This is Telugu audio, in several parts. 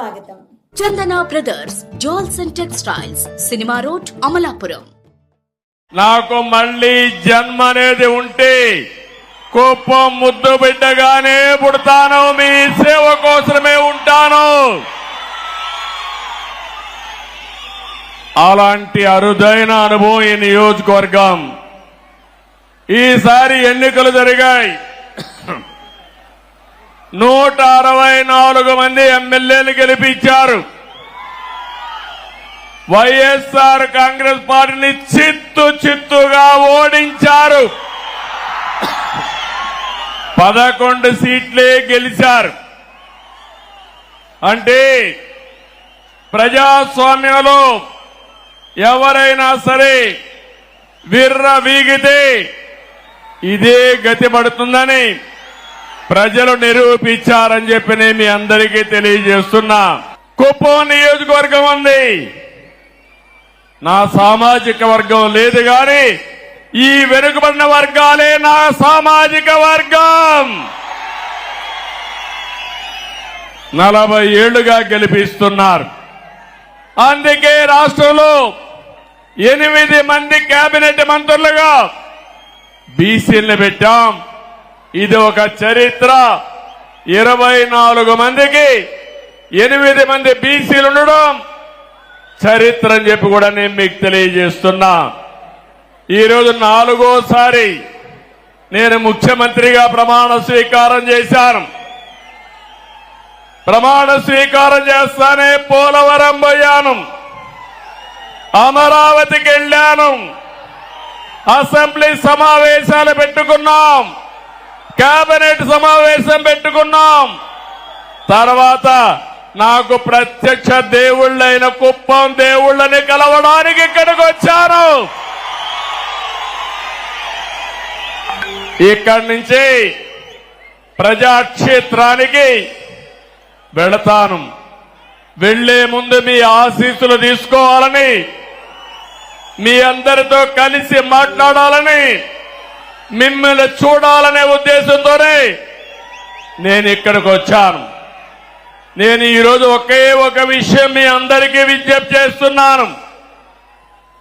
స్వాగతం. Chandana brothers jewels and textiles cinema road Amalapuram. నాకు మళ్ళీ జన్మ అనేది ఉంటే కుప్పం ముద్దు బిడ్డగానే పుడతాను మీ సేవ కోసమే ఉంటాను. అలాంటి అరుదైన అనుభవం ఈ నియోజకవర్గం. ఈసారి ఎన్నికలు జరిగాయి. నూట అరవై నాలుగు మంది ఎమ్మెల్యేలు గెలిపించారు. వైఎస్ఆర్ కాంగ్రెస్ పార్టీని చిత్తు చిత్తుగా ఓడించారు. పదకొండు సీట్లే గెలిచారు. అంటే ప్రజాస్వామ్యంలో ఎవరైనా సరే విర్ర వీగితే ఇదే గతి పడుతుందని ప్రజలు నిరూపించారని చెప్పి నేను మీ అందరికీ తెలియజేస్తున్నా. కుప్పం నియోజకవర్గం ఉంది. నా సామాజిక వర్గం లేదు గాని ఈ వెనుకబడిన వర్గాలే నా సామాజిక వర్గం. నలభై ఏళ్ళుగా గెలిపిస్తున్నారు. అందుకే రాష్ట్రంలో ఎనిమిది మంది కేబినెట్ మంత్రులుగా బీసీలను పెట్టాం. ఇది ఒక చరిత్ర. ఇరవై నాలుగు మందికి ఎనిమిది మంది బీసీలు ఉండడం చరిత్ర అని చెప్పి కూడా నేను మీకు తెలియజేస్తున్నా. ఈరోజు నాలుగోసారి నేను ముఖ్యమంత్రిగా ప్రమాణ స్వీకారం చేశాను. ప్రమాణ స్వీకారం చేస్తానే పోలవరం పోయాను. అమరావతికి వెళ్ళాను. అసెంబ్లీ సమావేశాలు పెట్టుకున్నాం. కేబినెట్ సమావేశం పెట్టుకున్నాం. తర్వాత నాకు ప్రత్యక్ష దేవుళ్ళైన కుప్పం దేవుళ్ళని కలవడానికి ఇక్కడికి వచ్చాను ఇక్కడి నుంచి ప్రజాక్షేత్రానికి వెళతాను. వెళ్ళే ముందు మీ ఆశీస్సులు తీసుకోవాలని మీ అందరితో కలిసి మాట్లాడాలని మిమ్మల్ని చూడాలనే ఉద్దేశంతోనే నేను ఇక్కడికి వచ్చాను. నేను ఈరోజు ఒకే ఒక విషయం మీ అందరికీ విజ్ఞప్తి చేస్తున్నాను.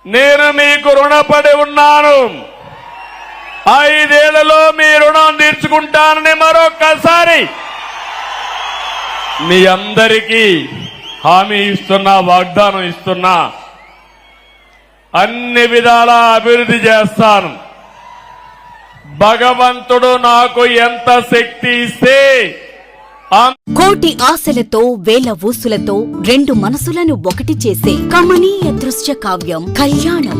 నేను మీకు రుణపడి ఉన్నాను. ఐదేళ్ళలో మీ రుణం తీర్చుకుంటానని మరొక్కసారి మీ అందరికీ హామీ ఇస్తున్నా వాగ్దానం ఇస్తున్నా. అన్ని విధాలా అభివృద్ధి చేస్తాను. భగవంతుడు నాకు ఎంత శక్తి ఇస్తే కోటి ఆశలతో వేల ఊసులతో రెండు మనసులను ఒకటి చేసే కమనీయ దృశ్య కావ్యం కళ్యాణం.